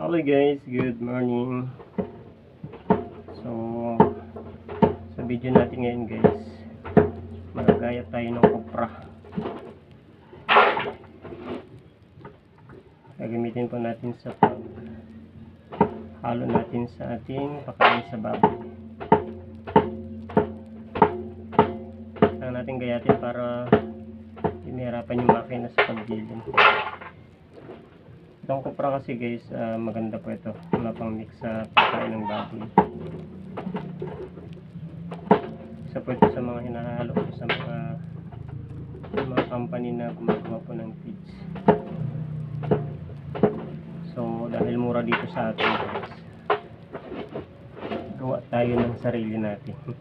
Hello guys, good morning. So, sa video natin ngayon guys, magagaya tayo ng kopra. Gagamitin po natin sa pag halo natin sa ating pakain sa baboy. Kailangan natin gayatin para hindi mahirapan yung makina sa pagbilin. Itong kopra kasi guys, ah, maganda po ito. Wala pang mix sa pagkain ng baboy. Isa po ito sa mga hinahalo ko sa mga sa mga company na gumagawa po ng feeds. So, dahil mura dito sa atin guys, gawa tayo ng sarili natin.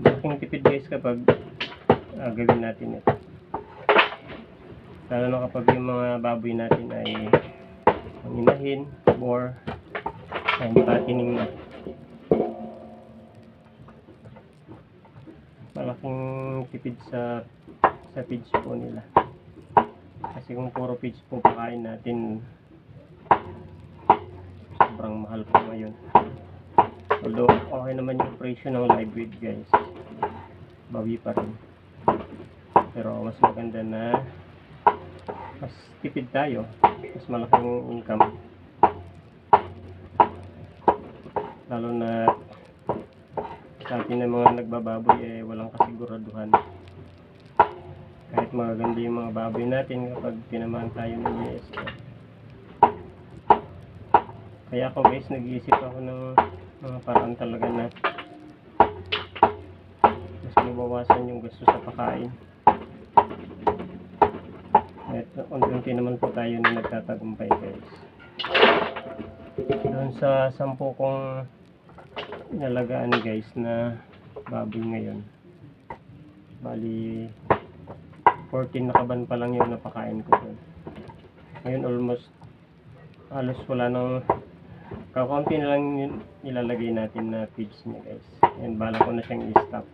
Malaking tipid guys kapag ah, gawin natin ito. Lalo na kapag yung mga baboy natin ay manginahin or ay patining na. Malaking tipid sa sa feeds po nila. Kasi kung puro feeds po pakain natin, sobrang mahal po ngayon. Although okay naman yung presyo ng live weight guys. Bawi pa rin. Pero mas maganda na mas tipid tayo, mas malaking income. Lalo na sa atin na mga nagbababoy eh walang kasiguraduhan. Kahit magaganda yung mga baboy natin kapag tinamaan tayo ng ESP. Kaya ako guys, nag-iisip ako ng mga paraan talaga na mas mabawasan yung gasto sa pakain. At unti-unti naman po tayo na nagtatagumpay guys. Doon sa sampu kong nalagaan guys na baboy ngayon. Bali 14 na kaban pa lang yung napakain ko doon. Ngayon almost halos wala nang kakaunti na lang nilalagay natin na feeds niya guys. And bala ko na siyang i-stop.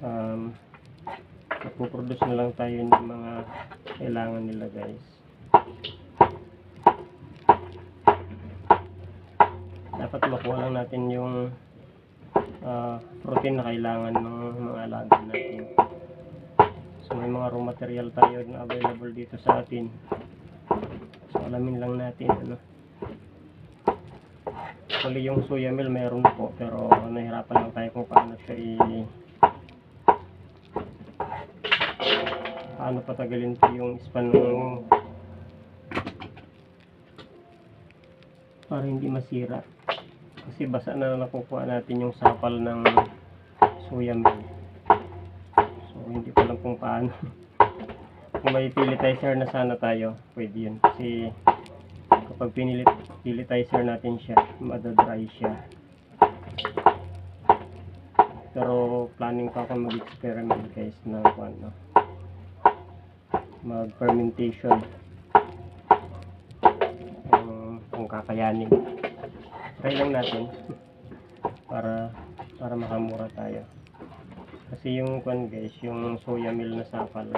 Um, magpuproduce na lang tayo ng mga kailangan nila guys. Dapat makuha lang natin yung ah, protein na kailangan ng mga alaga natin. So may mga raw material tayo na available dito sa atin. So alamin lang natin ano. Actually yung soya meal meron po pero nahirapan lang tayo kung paano siya i paano patagalin po yung span ng para hindi masira. Kasi basa na nakukuha natin yung sapal ng soya meal so hindi ko alam kung paano. Kung may pelletizer na sana tayo pwede yun. Kasi kapag pelletizer natin siya madadry siya. Pero planning pa ako mag-experiment guys ng kung ano mag-fermentation. Kung, kung kakayanin. Try lang natin para para makamura tayo. Kasi yung kwan guys yung soya meal na sapal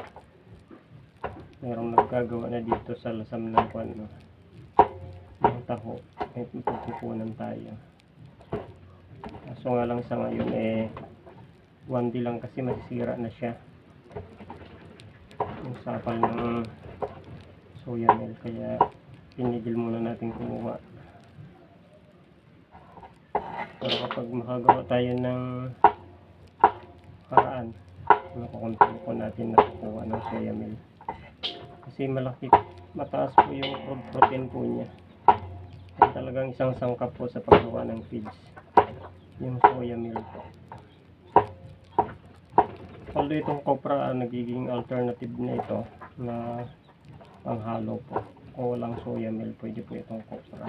merong nagkagawa na dito sa lasam ng kwan no? Ng taho may pagkukunan tayo. Kaso nga lang sa ngayon eh 1D lang kasi masisira na siya yung sapal ng soya meal kaya pinigil muna natin kumuha. Pero kapag makagawa tayo ng paraan nakukontrol po natin na kukuha ng soya meal kasi malaki mataas po yung protein po niya. Talagang isang sangkap po sa paggawa ng feeds yung soya meal po although itong copra ah, nagiging alternative na ito na panghalo po. Kung walang soya meal pwede po itong copra